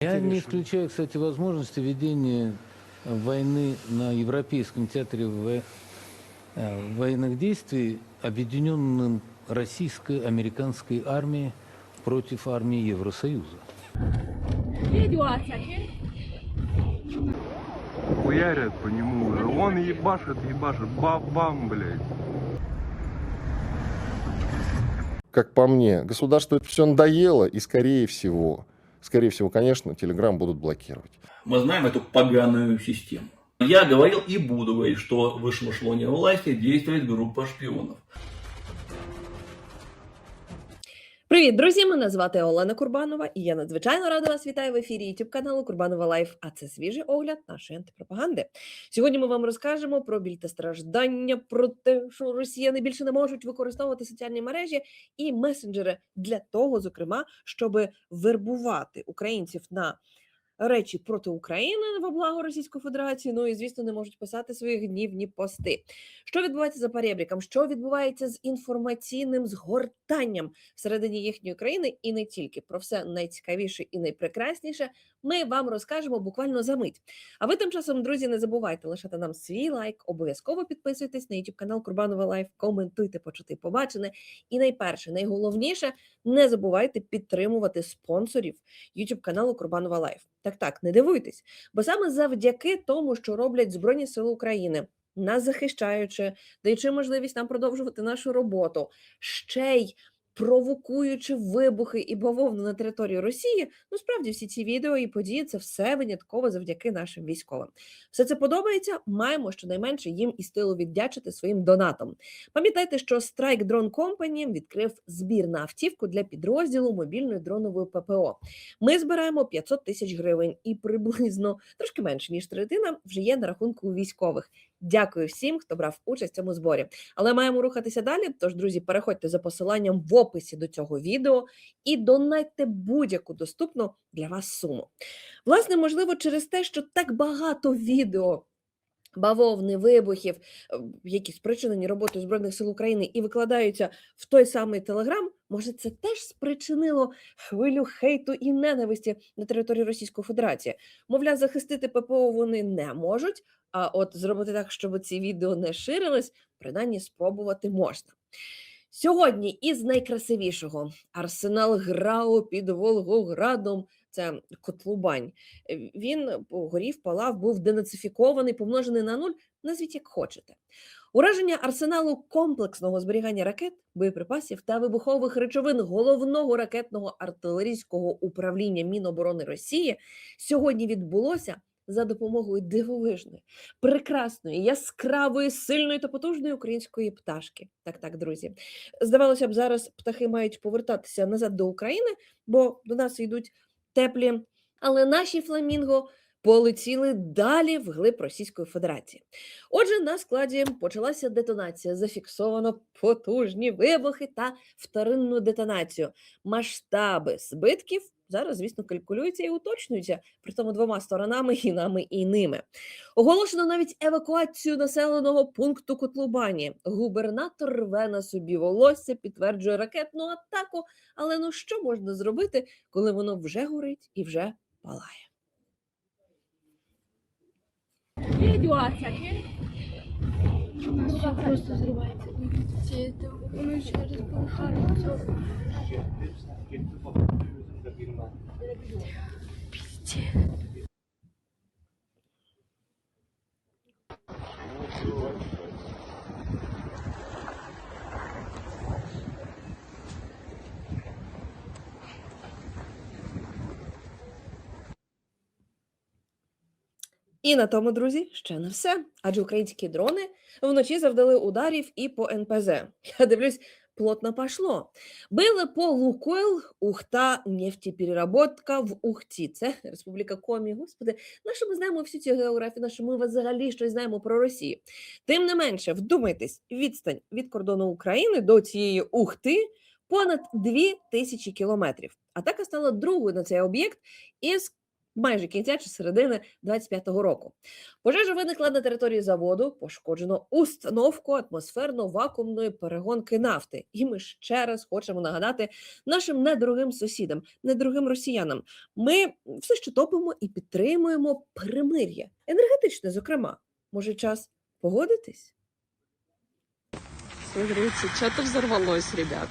Я не исключаю, кстати, возможности ведения войны на европейском театре во- э, военных действий объединенным российско-американской армией против армии Евросоюза. Хуярят по нему уже. Он ебашит, ебашит. Бам-бам, блядь. как по мне, государству это все надоело, и скорее всего, скорее всего, конечно, Телеграм будут блокировать. Мы знаем эту поганую систему. Я говорил и буду говорить, что в высшем эшелоне власти действует группа шпионов. Привіт, друзі! Мене звати Олена Курбанова, і я надзвичайно рада вас вітаю в ефірі youtube каналу Курбанова Лайф. А це свіжий огляд нашої антипропаганди. Сьогодні ми вам розкажемо про біль та страждання, про те, що росіяни більше не можуть використовувати соціальні мережі і месенджери для того, зокрема, щоб вербувати українців на речі проти України во благо Російської Федерації. Ну і звісно, не можуть писати свої гнівні пости. Що відбувається за перебріком? Що відбувається з інформаційним згортанням всередині їхньої країни, і не тільки про все найцікавіше і найпрекрасніше. Ми вам розкажемо буквально за мить. А ви тим часом, друзі, не забувайте лишати нам свій лайк, обов'язково підписуйтесь на YouTube канал Курбанова Лайф, коментуйте, почути побачене. І найперше, найголовніше, не забувайте підтримувати спонсорів YouTube каналу Курбанова Лайф. Так, так, не дивуйтесь, бо саме завдяки тому, що роблять Збройні Сили України. Нас захищаючи, даючи можливість нам продовжувати нашу роботу, ще й провокуючи вибухи і бавовну на території Росії, ну справді всі ці відео і події це все винятково завдяки нашим військовим. Все це подобається. Маємо щонайменше їм із тилу віддячити своїм донатом. Пам'ятайте, що Strike Drone Company відкрив збір на автівку для підрозділу мобільної дронової ППО. Ми збираємо 500 тисяч гривень, і приблизно трошки менше ніж третина вже є на рахунку військових. Дякую всім, хто брав участь в цьому зборі. Але маємо рухатися далі. Тож, друзі, переходьте за посиланням в описі до цього відео і донайте будь-яку доступну для вас суму. Власне, можливо, через те, що так багато відео. Бавовни, вибухів, е, які спричинені роботою Збройних сил України і викладаються в той самий Телеграм, може, це теж спричинило хвилю хейту і ненависті на території Російської Федерації. Мовляв, захистити ППО вони не можуть, а от зробити так, щоб ці відео не ширились, принаймні спробувати можна. Сьогодні із найкрасивішого арсенал ГРАУ під Волгоградом. Це Котлубань. Е, Він горів, палав, був денацифікований, помножений на нуль. Назвіть як хочете. Ураження арсеналу комплексного зберігання ракет, боєприпасів та вибухових речовин головного ракетного артилерійського управління Міноборони Росії сьогодні відбулося за допомогою дивовижної, прекрасної, яскравої, сильної та потужної української пташки. Так, так, друзі. Здавалося б, зараз птахи мають повертатися назад до України, бо до нас йдуть теплі. Але наші фламінго полетіли далі вглиб Російської Федерації. Отже, на складі почалася детонація. Зафіксовано потужні вибухи та вторинну детонацію. Масштаби збитків зараз, звісно, калькулюються і уточнюються, при тому двома сторонами і нами, і ними. Оголошено навіть евакуацію населеного пункту Котлубані. Губернатор рве на собі волосся, підтверджує ракетну атаку. Але ну що можна зробити, коли воно вже горить і вже палає? Все просто зривається. Воно через полихару. І на тому, друзі, ще не все. Адже українські дрони вночі завдали ударів і по НПЗ. Я дивлюсь, плотно пошло. Били по Лукойл, Ухта, нефтепереработка в Ухті. Це Республіка Комі. Господи, на що ми знаємо всю цю географію, на що ми взагалі щось знаємо про Росію. Тим не менше, вдумайтесь, відстань від кордону України до цієї Ухти понад 2 тисячі кілометрів. Атака стала другою на цей об'єкт із майже кінця чи середини 25-го року. Пожежа виникла на території заводу, пошкоджено установку атмосферно-вакуумної перегонки нафти. І ми ще раз хочемо нагадати нашим недорогим сусідам, недорогим росіянам. Ми все ще топимо і підтримуємо перемир'я, енергетичне, зокрема. Може, час погодитись? Смотрите, что-то взорвалось, ребят.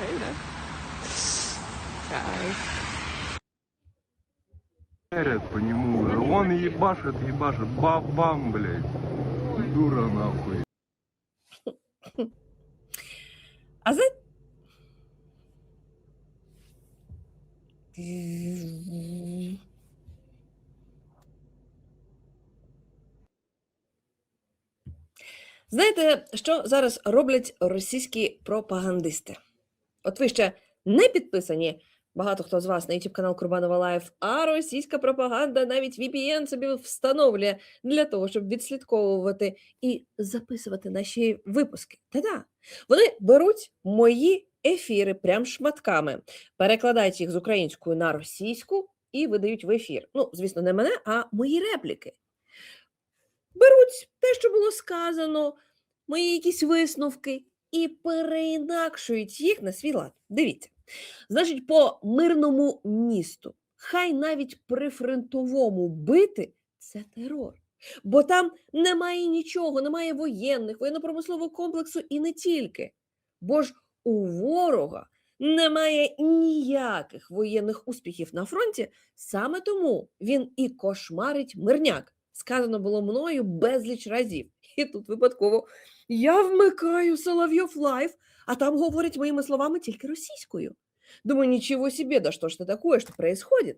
Эй, да? Шарят по нему уже. Он ебашит, ебашит. Бам-бам, блядь. Дура нахуй. А за... Знаєте, що зараз роблять російські пропагандисти? От ви ще не підписані, багато хто з вас на YouTube канал Курбанова Лайф, а російська пропаганда навіть VPN собі встановлює для того, щоб відслідковувати і записувати наші випуски. Та-да, вони беруть мої ефіри прям шматками, перекладають їх з української на російську і видають в ефір. Ну, звісно, не мене, а мої репліки. Беруть те, що було сказано, мої якісь висновки, і переінакшують їх на свій лад. Дивіться. Значить, по мирному місту, хай навіть при фронтовому бити це терор. Бо там немає нічого, немає воєнних, воєнно-промислового комплексу і не тільки. Бо ж у ворога немає ніяких воєнних успіхів на фронті, саме тому він і кошмарить мирняк. Сказано було мною безліч разів. І тут випадково я вмикаю Соловйов Лайф, а там говорять моїми словами тільки російською. Думаю, нічого собі, да що ж це таке, що происходит?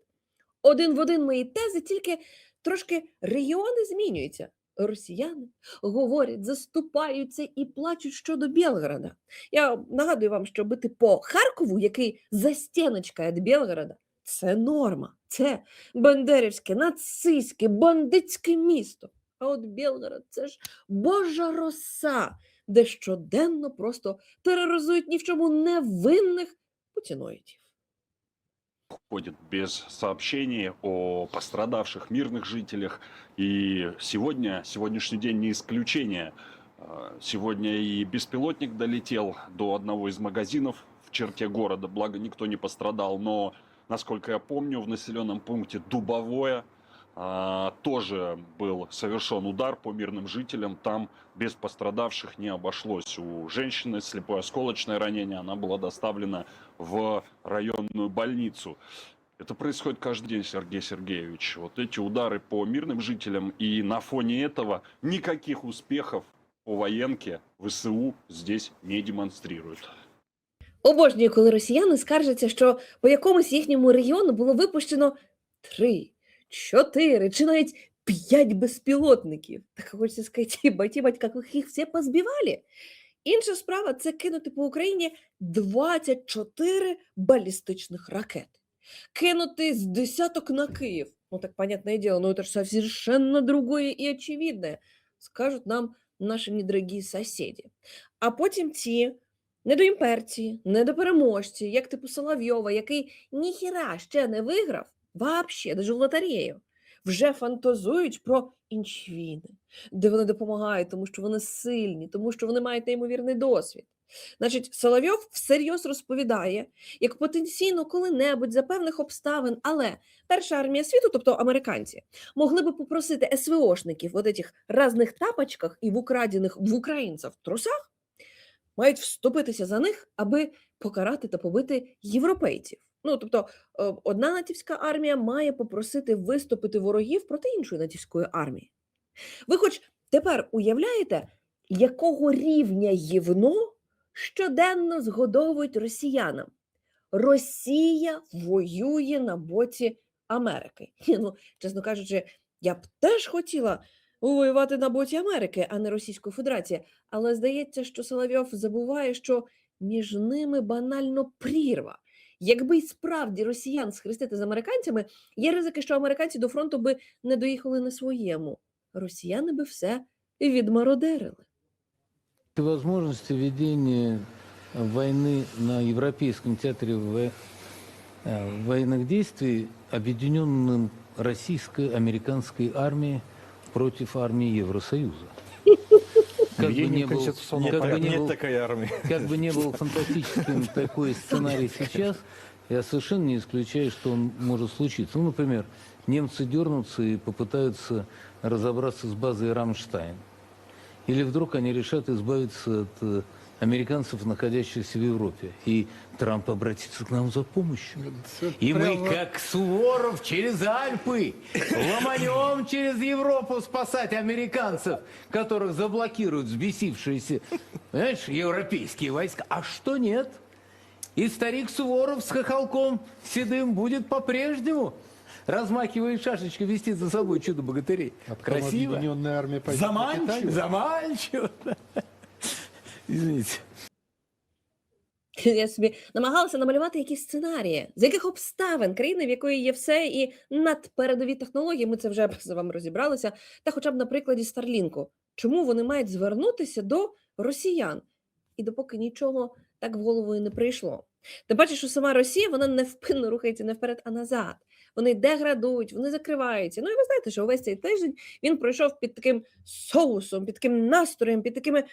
Один в один мої тези, тільки трошки регіони змінюються. Росіяни говорять, заступаються і плачуть щодо Білгорода. Я нагадую вам, що бити по Харкову, який за стіночка від Білгорода, це норма. Це бандерівське, нацистське, бандитське місто. А от Білгород це ж Божа роса, де щоденно просто тероризують ні в чому невинних путіноїдів. ходит без сообщений о пострадавших мирных жителях. И сегодня, сегодняшний день не исключение. Сегодня и беспилотник долетел до одного из магазинов в черте города, благо никто не пострадал, но, насколько я помню, в населенном пункте Дубовое тоже был совершен удар по мирным жителям. Там без пострадавших не обошлось. У женщины слепое осколочное ранение, она была доставлена в районную больницу. Это происходит каждый день, Сергей Сергеевич. Вот эти удары по мирным жителям, и на фоне этого никаких успехов по военке ВСУ здесь не демонстрируют. Обожнюю, коли росіяни скаржаться, що по якомусь їхньому регіону було випущено три, чотири чи навіть п'ять безпілотників. Так хочеться сказати, їбать, як їх всі позбивали. Інша справа це кинути по Україні 24 балістичних ракет. Кинути з десяток на Київ. Ну так, понятное дело, но это же совершенно другое и очевидное, скажуть нам наші недорогі сусіди. А потім ті недоімперці, недопереможці, як типу Соловйова, який ніхіра ще не виграв, вообще, даже в лотерею, вже фантазують про інші війни, де вони допомагають, тому що вони сильні, тому що вони мають неймовірний досвід. Значить, Соловйов всерйоз розповідає, як потенційно коли-небудь за певних обставин, але перша армія світу, тобто американці, могли би попросити СВОшників в этих разних тапочках і в украдених в українців трусах, мають вступитися за них, аби покарати та побити європейців. Ну, тобто, е, одна натівська армія має попросити виступити ворогів проти іншої натівської армії. Ви хоч тепер уявляєте, якого рівня євно щоденно згодовують росіянам? Росія воює на боці Америки. Ну, чесно кажучи, я б теж хотіла воювати на боці Америки, а не Російської Федерації. Але здається, що Соловйов забуває, що між ними банально прірва. Якби й справді росіян схрестити з американцями, є ризики, що американці до фронту би не доїхали на своєму. Росіяни би все відмародерили. возможности ведения войны на Европейском театре во- э, военных действий объединенным российско-американской армией против армии Евросоюза. Как бы, не был, как, бы не был, армии. как бы не был фантастическим такой сценарий сейчас, я совершенно не исключаю, что он может случиться. Ну, например, немцы дернутся и попытаются разобраться с базой Рамштайн. Или вдруг они решат избавиться от э, американцев, находящихся в Европе. И Трамп обратится к нам за помощью. И мы, как Суворов, через Альпы ломанем через Европу спасать американцев, которых заблокируют взбесившиеся, знаешь, европейские войска. А что нет? И старик Суворов с хохолком седым будет по-прежнему, размахивая шашечкой, вести за собой чудо богатырей. Красиво. Объединенная армия Заманчиво, заманчиво. Извините. Я собі намагалася намалювати якісь сценарії, з яких обставин країни, в якої є все, і надпередові технології, ми це вже з вами розібралися, та хоча б на прикладі Старлінку. Чому вони мають звернутися до росіян? І допоки нічого так в голову і не прийшло. Ти бачиш, що сама Росія вона невпинно рухається не вперед, а назад. Вони деградують, вони закриваються. Ну і ви знаєте, що увесь цей тиждень він пройшов під таким соусом, під таким настроєм, під такими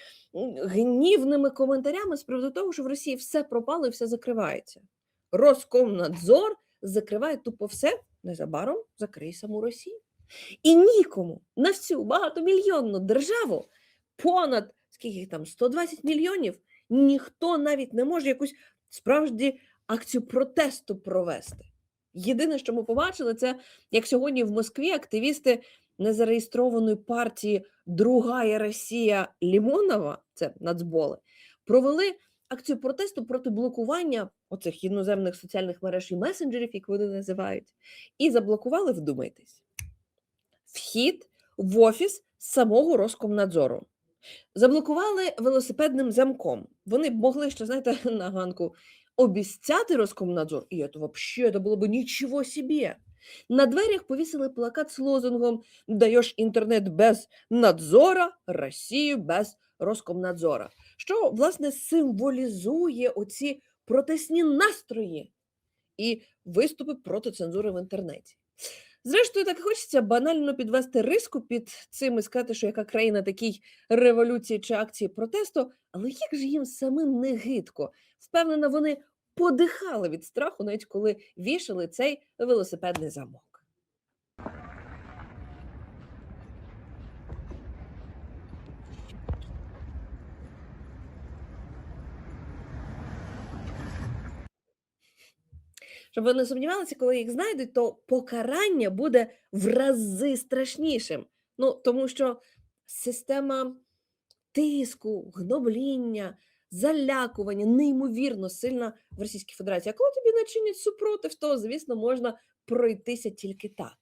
гнівними коментарями з приводу того, що в Росії все пропало і все закривається. Роскомнадзор закриває тупо все, незабаром закриє саму Росію. І нікому на всю багатомільйонну державу понад скільки їх там 120 мільйонів, ніхто навіть не може якусь справді акцію протесту провести. Єдине, що ми побачили, це як сьогодні в Москві активісти незареєстрованої партії Другая Росія Лімонова, це нацболи, провели акцію протесту проти блокування оцих іноземних соціальних мереж і месенджерів, як вони називають, і заблокували, вдумайтесь, вхід в офіс самого Роскомнадзору. Заблокували велосипедним замком. Вони могли ще, знаєте, на ганку обіцяти Роскомнадзор, і це вообще це було б нічого собі. На дверях повісили плакат з лозунгом «Даєш інтернет без надзора, Росію без Роскомнадзора», що, власне, символізує оці протесні настрої і виступи проти цензури в інтернеті. Зрештою, так хочеться банально підвести риску під цим і сказати, що яка країна такій революції чи акції протесту, але як же їм самим не гидко? Впевнена, вони подихали від страху, навіть коли вішали цей велосипедний замок. Щоб ви не сумнівалися, коли їх знайдуть, то покарання буде в рази страшнішим. Ну, тому що система тиску, гнобління, залякування неймовірно сильна в Російській Федерації. А коли тобі начинять супротив, то, звісно, можна пройтися тільки так.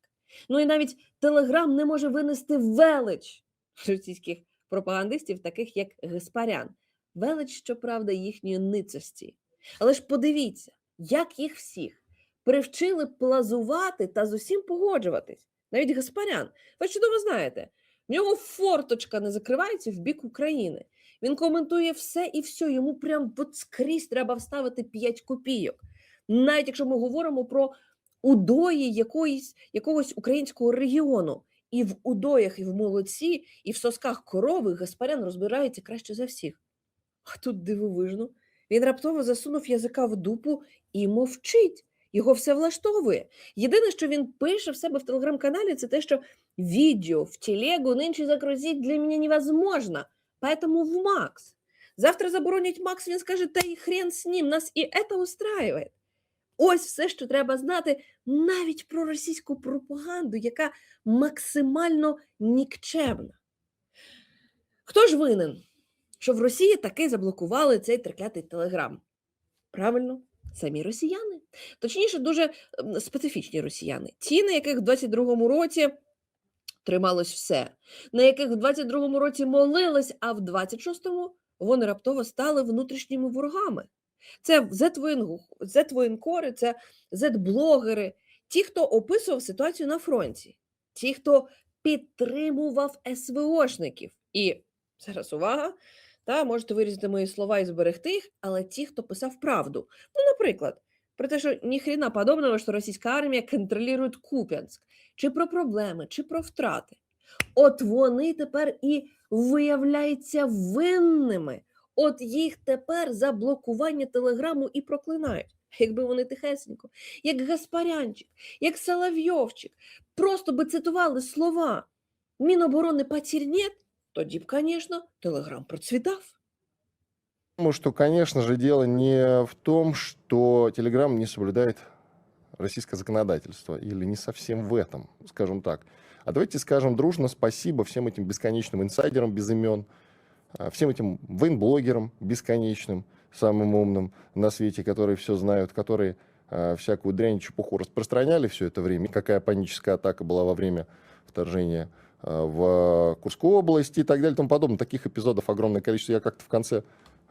Ну і навіть Телеграм не може винести велич російських пропагандистів, таких як Гаспарян. Велич, щоправда, їхньої ницості. Але ж подивіться, як їх всіх привчили плазувати та з усім погоджуватись. Навіть Гаспарян. Ви чудово знаєте, в нього форточка не закривається в бік України. Він коментує все і все. Йому прям от скрізь треба вставити 5 копійок. Навіть якщо ми говоримо про удої якоїсь, якогось українського регіону. І в удоях, і в молоці, і в сосках корови Гаспарян розбирається краще за всіх. А тут дивовижно. Він раптово засунув язика в дупу і мовчить. Його все влаштовує. Єдине, що він пише в себе в телеграм-каналі, це те, що відео в телегу нынче загрузить для мене невозможно, поэтому в Макс. Завтра заборонять Макс, він скаже, та й хрен з ним, нас і це устраиває. Ось все, що треба знати навіть про російську пропаганду, яка максимально нікчемна. Хто ж винен, що в Росії таки заблокували цей треклятий телеграм? Правильно, самі росіяни. Точніше, дуже ем, специфічні росіяни. Ті, на яких в 22-му році трималось все, на яких в 22-му році молились, а в 26-му вони раптово стали внутрішніми ворогами. Це Z-воєн- це Z-блогери, ті, хто описував ситуацію на фронті, ті, хто підтримував СВОшників. І зараз увага, Та можете вирізати мої слова і зберегти їх, але ті, хто писав правду. Ну, наприклад, про те, що ніхрена подобного, що російська армія контролює Куп'янськ, чи про проблеми, чи про втрати. От вони тепер і виявляються винними. От їх тепер за блокування телеграму і проклинають. Якби вони тихесенько, як Гаспарянчик, як Соловйовчик, просто би цитували слова Міноборони «Потерь тоді б, звісно, телеграм процвітав. Думаю, что, конечно же, дело не в том, что Telegram не соблюдает российское законодательство, или не совсем в этом, скажем так. А давайте скажем дружно спасибо всем этим бесконечным инсайдерам без имен, а, всем этим военблогерам бесконечным, самым умным на свете, которые все знают, которые а, всякую дрянь, чепуху распространяли все это время. Какая паническая атака была во время вторжения а, в Курскую область и так далее и тому подобное. Таких эпизодов огромное количество. Я как-то в конце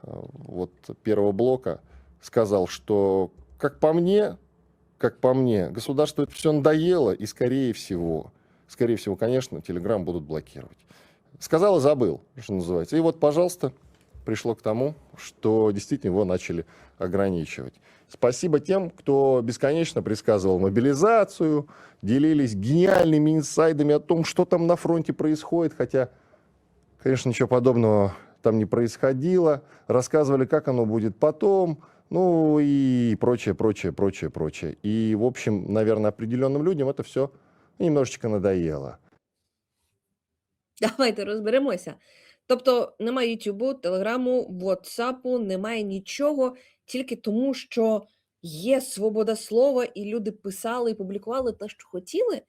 а, вот первого блока сказал, что, как по мне, как по мне, государству это все надоело, и скорее всего, скорее всего, конечно, Телеграм будут блокировать. Сказал и забыл, что называется. И вот, пожалуйста, пришло к тому, что действительно его начали ограничивать. Спасибо тем, кто бесконечно предсказывал мобилизацию, делились гениальными инсайдами о том, что там на фронте происходит, хотя, конечно, ничего подобного там не происходило, рассказывали, как оно будет потом, ну и прочее, прочее, прочее, прочее. И, в общем, наверное, определенным людям это все немножечко надоело. Давайте розберемося. Тобто немає Ютубу, Телеграму, Ватсапу, немає нічого, тільки тому, що є свобода слова, і люди писали і публікували те, що хотіли.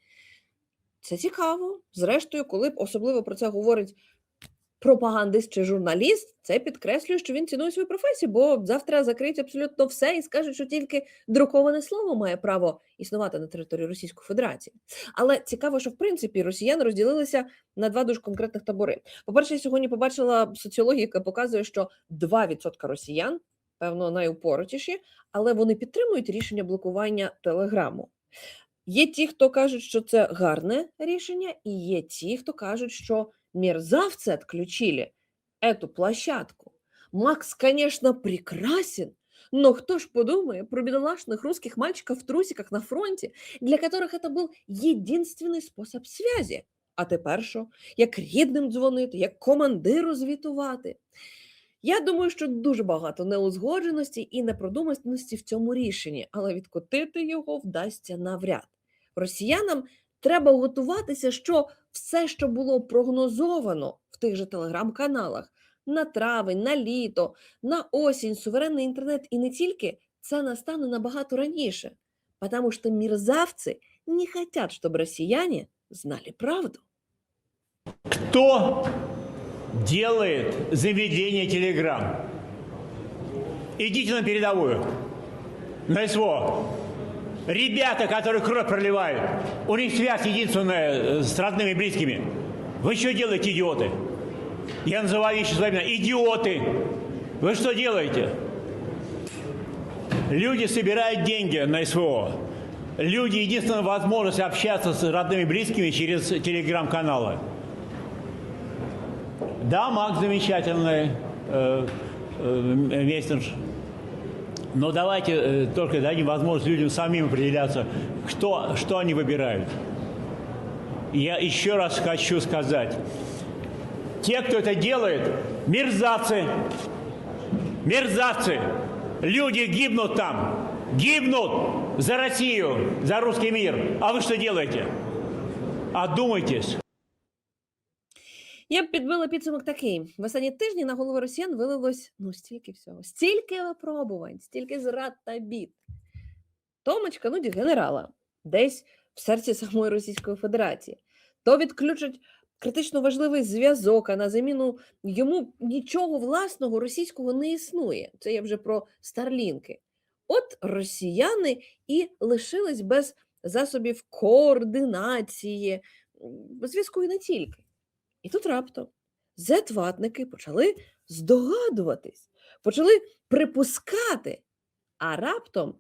Це цікаво. Зрештою, коли б особливо про це говорить пропагандист чи журналіст, це підкреслює, що він цінує свою професію, бо завтра закриють абсолютно все і скажуть, що тільки друковане слово має право існувати на території Російської Федерації. Але цікаво, що в принципі росіяни розділилися на два дуже конкретних табори. По-перше, я сьогодні побачила соціологію, яка показує, що 2% росіян, певно, найупоротіші, але вони підтримують рішення блокування телеграму. Є ті, хто кажуть, що це гарне рішення, і є ті, хто кажуть, що мерзавцы отключили эту площадку. Макс, конечно, прекрасен, но кто ж подумает про бедолашных русских мальчиков в трусиках на фронте, для которых это был единственный спосіб связи. А тепер що? Як рідним дзвонити, як командиру звітувати. Я думаю, що дуже багато неузгодженості і непродуманості в цьому рішенні, але відкотити його вдасться навряд. Росіянам треба готуватися, що все, що було прогнозовано в тих же телеграм-каналах на травень, на літо, на осінь, суверенний інтернет і не тільки, це настане набагато раніше. Потому что мерзавцы не хотят, чтобы россияне знали правду. Кто делает заведение Телеграм? Идите на передовую. На СВО. Ребята, которые кровь проливают, у них связь единственная э, с родными и близкими. Вы что делаете, идиоты? Я называю вещи своими. Идиоты! Вы что делаете? Люди собирают деньги на СВО. Люди, единственная возможность общаться с родными и близкими через телеграм-каналы. Да, Макс замечательный э, э, мессендж. Но давайте э, только дадим возможность людям самим определяться, кто, что они выбирают. Я еще раз хочу сказать. Те, кто это делает, мерзавцы. Мерзавцы. Люди гибнут там. Гибнут за Россию, за русский мир. А вы что делаете? Одумайтесь. Я б підбила підсумок такий: в останні тижні на голови росіян вилилось ну стільки всього, стільки випробувань, стільки зрад та бід. Томочка, ну, генерала, десь в серці самої Російської Федерації. То відключать критично важливий зв'язок, а на заміну йому нічого власного російського не існує. Це я вже про старлінки. От росіяни і лишились без засобів координації, зв'язку і не тільки. І тут раптом зетватники почали здогадуватись, почали припускати. А раптом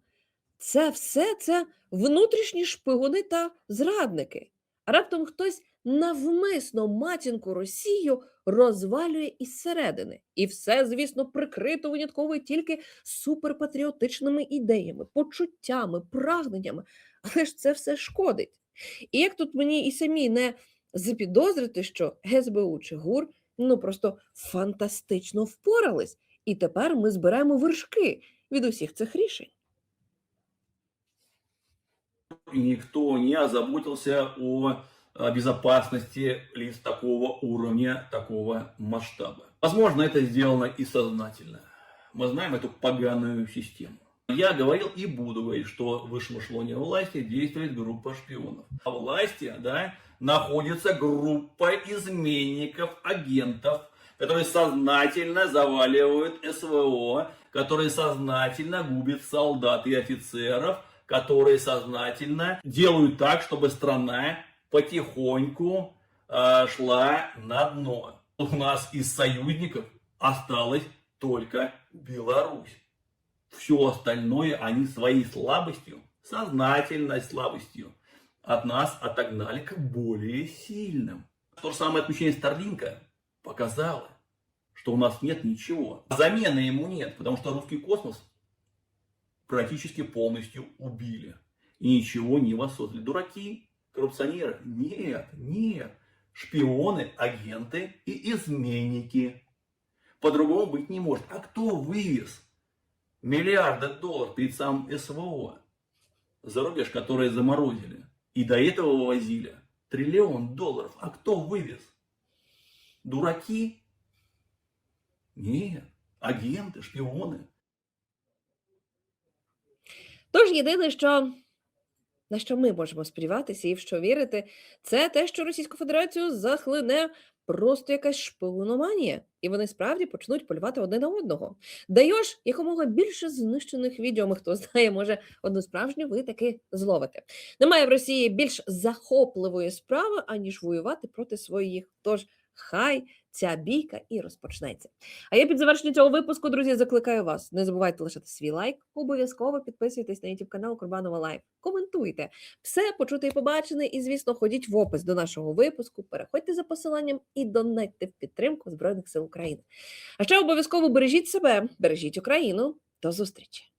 це все це внутрішні шпигуни та зрадники. А раптом хтось навмисно матінку Росію розвалює із середини. І все, звісно, прикрито винятково тільки суперпатріотичними ідеями, почуттями, прагненнями. Але ж це все шкодить. І як тут мені і самі не запідозрити, що СБУ чи ГУР ну просто фантастично впорались, і тепер ми зберемо вершки від усіх цих рішень. И никто не озаботился о э, безопасности лиц такого уровня, такого масштаба. Возможно, это сделано и сознательно. Мы знаем эту поганую систему. Я говорил и буду говорить, что в высшем эшелоне власти действует группа шпионов. А в власти да, находится группа изменников, агентов, которые сознательно заваливают СВО, которые сознательно губят солдат и офицеров, которые сознательно делают так, чтобы страна потихоньку э, шла на дно. У нас из союзников осталась только Беларусь. Все остальное они своей слабостью, сознательной слабостью, от нас отогнали к более сильным. То же самое отключение Старлинка показало, что у нас нет ничего. Замены ему нет, потому что русский космос практически полностью убили. И ничего не воссоздали. Дураки, коррупционеры? Нет, нет. Шпионы, агенты и изменники. По-другому быть не может. А кто вывез миллиарды долларов перед самым СВО? За рубеж, которые заморозили. И до этого вывозили триллион долларов. А кто вывез? Дураки? Нет. Агенты, шпионы. Тож єдине, що на що ми можемо сподіватися і в що вірити, це те, що Російську Федерацію захлине просто якась шпигуноманія, і вони справді почнуть полювати одне на одного. Даєш якомога більше знищених відьомих, хто знає, може одну справжню ви таки зловите. Немає в Росії більш захопливої справи, аніж воювати проти своїх. Тож хай ця бійка і розпочнеться. А я під завершення цього випуску, друзі, закликаю вас. Не забувайте лишати свій лайк, обов'язково підписуйтесь на YouTube канал Курбанова Лайф. Коментуйте все почути і побачене. І, звісно, ходіть в опис до нашого випуску, переходьте за посиланням і донатьте в підтримку Збройних сил України. А ще обов'язково бережіть себе, бережіть Україну. До зустрічі!